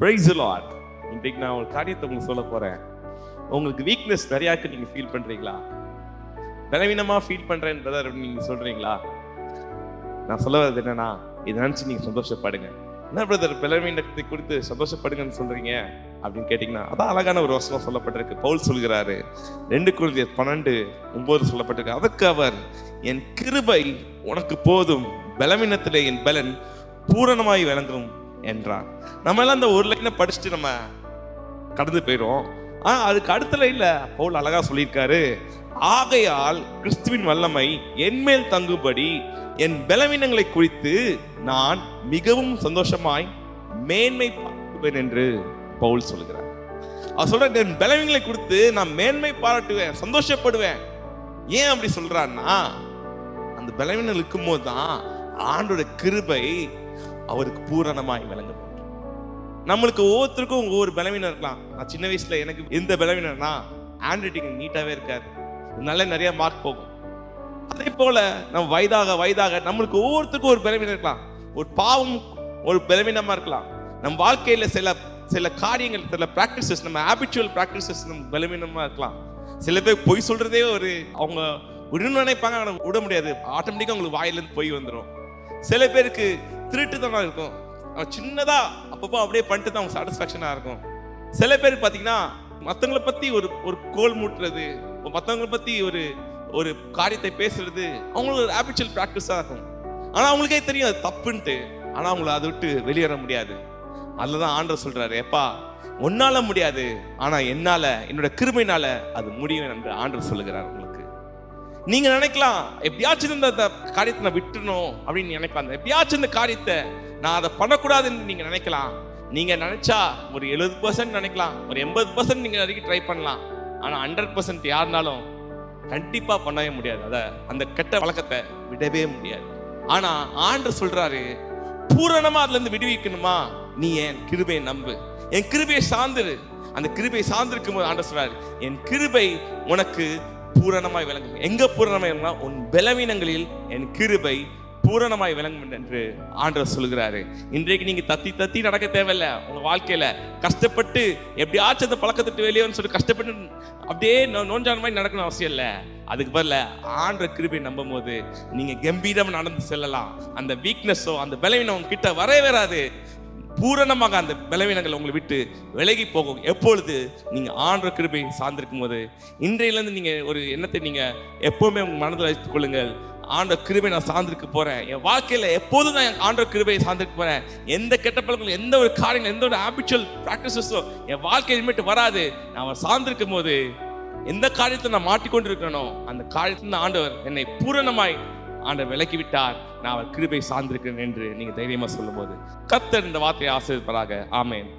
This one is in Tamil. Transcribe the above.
பிரைஸ் லார்ட் இன்றைக்கு நான் ஒரு காரியத்தை உங்களுக்கு சொல்ல போறேன். உங்களுக்கு வீக்னஸ் நிறையா இருக்கு நீங்க ஃபீல் பண்றீங்களா? பலவீனமா ஃபீல் பண்றேன் பிரதர் அப்படின்னு நீங்க சொல்றீங்களா? நான் சொல்ல வர்றது என்னன்னா இதை நினைச்சு நீங்க சந்தோஷப்படுங்க. என்ன பிரதர் பலவீனத்தை குறித்து சந்தோஷப்படுங்கன்னு சொல்றீங்க? அப்படின்னு கேட்டீங்கன்னா அதான் அழகான ஒரு வசனம் சொல்லப்பட்டிருக்கு. பவுல் சொல்கிறாரு ரெண்டு குழந்தை பன்னெண்டு ஒன்பது சொல்லப்பட்டிருக்கு. அதற்கு அவர் என் கிருபை உனக்கு போதும். பலவீனத்திலே என் பலன் பூரணமாய் விளங்கும். என்றான். நம்ம எல்லாம் அந்த ஒரு லைனை படிச்சுட்டு நம்ம கடந்து போயிடும் ஆனால் அதுக்கு அடுத்த லைனில் பவுல் அழகாக சொல்லியிருக்காரு ஆகையால் கிறிஸ்துவின் வல்லமை என்மேல் தங்குபடி என் பலவீனங்களை குறித்து நான் மிகவும் சந்தோஷமாய் மேன்மை பாராட்டுவேன் என்று பவுல் சொல்கிறார். அவர் சொல்ற என் பலவீனங்களை குறித்து நான் மேன்மை பாராட்டுவேன் சந்தோஷப்படுவேன். ஏன் அப்படி சொல்றான்னா அந்த பலவீனங்கள் இருக்கும்போது தான் ஆண்டோட கிருபை அவருக்கு பூரணமாய் விளங்க நம்மளுக்கு ஒவ்வொருத்தருக்கும் ஒவ்வொரு பலவீனம் இருக்கலாம். நான் சின்ன வயசுல எனக்கு எந்த பலவீனம்னா ஹேண்ட் ரைட்டிங் நீட்டாவே இருக்காது. இதனால நிறைய மார்க் போகும். அதே போல நம்ம வயதாக வயதாக நம்மளுக்கு ஒவ்வொருத்தருக்கும் ஒரு பலவீனம் இருக்கலாம். ஒரு பாவம் ஒரு பலவீனமா இருக்கலாம். நம்ம வாழ்க்கையில சில சில காரியங்கள் சில ப்ராக்டிசஸ் நம்ம ஹேபிச்சுவல் ப்ராக்டிசஸ் நம்ம பலவீனமா இருக்கலாம். சில பேர் பொய் சொல்றதே ஒரு அவங்க விடணும்னு நினைப்பாங்க ஆனா விட முடியாது. ஆட்டோமேட்டிக்கா உங்களுக்கு வாயிலிருந்து பொய் வந்துடும் சில பேருக்கு திருட்டுத்தனம் இருக்கும். அவன் சின்னதாக அப்பப்போ அப்படியே பண்ணிட்டு தான் அவங்க சாட்டிஸ்ஃபேக்ஷனாக இருக்கும். சில பேர் பார்த்தீங்கன்னா மற்றவங்களை பற்றி ஒரு ஒரு கோல் மூட்டுறது மற்றவங்களை பற்றி ஒரு ஒரு காரியத்தை பேசுறது அவங்களுக்கு ஒரு ஹேபிச்சுவல் ப்ராக்டிஸாக இருக்கும். ஆனால் அவங்களுக்கே தெரியும் அது தப்புன்ட்டு. ஆனால் அவங்கள அதை விட்டு வெளியேற முடியாது. அதில் தான் ஆண்டர் சொல்கிறாரு எப்பா உன்னால முடியாது. ஆனால் என்னால் என்னோட கிருமையினால் அது முடியும் என்று ஆண்டர் சொல்லுகிறார் உங்களுக்கு. நீங்க நினைக்கலாம் எப்படியாச்சும் இந்த காரியத்தை நான் விட்டுணும் அப்படின்னு நினைப்பாங்க எப்படியாச்சும் இந்த காரியத்தை நான் அதை பண்ணக்கூடாதுன்னு நீங்க நினைக்கலாம். நீங்க நினைச்சா ஒரு எழுபது பர்சன்ட் நினைக்கலாம். ஒரு எண்பது பர்சன்ட் நீங்க வரைக்கும் ட்ரை பண்ணலாம். ஆனா ஹண்ட்ரட் பர்சன்ட் யாருனாலும் கண்டிப்பா பண்ணவே முடியாது. அதை அந்த கெட்ட வழக்கத்தை விடவே முடியாது. ஆனா ஆண்டு சொல்றாரு பூரணமா அதுல இருந்து விடுவிக்கணுமா? நீ என் கிருபையை நம்பு. என் கிருபையை சார்ந்துரு. அந்த கிருபையை சார்ந்திருக்கும் போது ஆண்டு சொல்றாரு என் கிருபை உனக்கு பூரணமாய் விளங்கும். எங்க பூரணமாய் உன் பலவீனங்களில் என் கிருபை பூரணமாய் விளங்கும் என்று ஆண்டவர் சொல்கிறாரு இன்றைக்கு நீங்க தத்தி தத்தி நடக்க தேவையில்ல. உங்க வாழ்க்கையில கஷ்டப்பட்டு எப்படியாச்சும் அந்த பழக்கத்துட்டு வெளியேன்னு சொல்லி கஷ்டப்பட்டு அப்படியே நோ- நோஞ்சான மாதிரி நடக்கணும் அவசியம் இல்லை. அதுக்கு பதில ஆண்ட கிருபை நம்பும் போது நீங்க கம்பீரம் நடந்து செல்லலாம். அந்த வீக்னஸோ அந்த பலவீனம் உங்க கிட்ட வரவே வராது. பூரணமாக அந்த பலவீனங்கள் உங்களை விட்டு விலகி போகும். எப்பொழுது நீங்கள் ஆண்ட கிருபை சார்ந்திருக்கும் போது இன்றையிலேருந்து நீங்கள் ஒரு எண்ணத்தை நீங்கள் எப்போவுமே உங்கள் மனதில் வைத்துக் கொள்ளுங்கள். ஆண்ட கிருபை நான் சார்ந்திருக்க போகிறேன் என் வாழ்க்கையில் எப்போதும் நான் ஆண்ட கிருபையை சார்ந்திருக்க போகிறேன் எந்த கெட்ட பழக்கங்களும் எந்த ஒரு காரியங்கள் எந்த ஒரு ஆபிச்சுவல் ப்ராக்டிசஸோ என் வாழ்க்கை இனிமேட்டு வராது. நான் அவர் சார்ந்திருக்கும் போது எந்த காரியத்தை நான் மாட்டிக்கொண்டு இருக்கிறேனோ அந்த காரியத்தில் ஆண்டவர் என்னை பூரணமாய் ஆண்டவர் விலக்கி விட்டார் நான் அவர் கிருபை சார்ந்திருக்கிறேன் என்று நீங்க தைரியமாக சொல்லும்போது கத்தர் இந்த வார்த்தையை ஆசிரியப்பதாக ஆமேன்.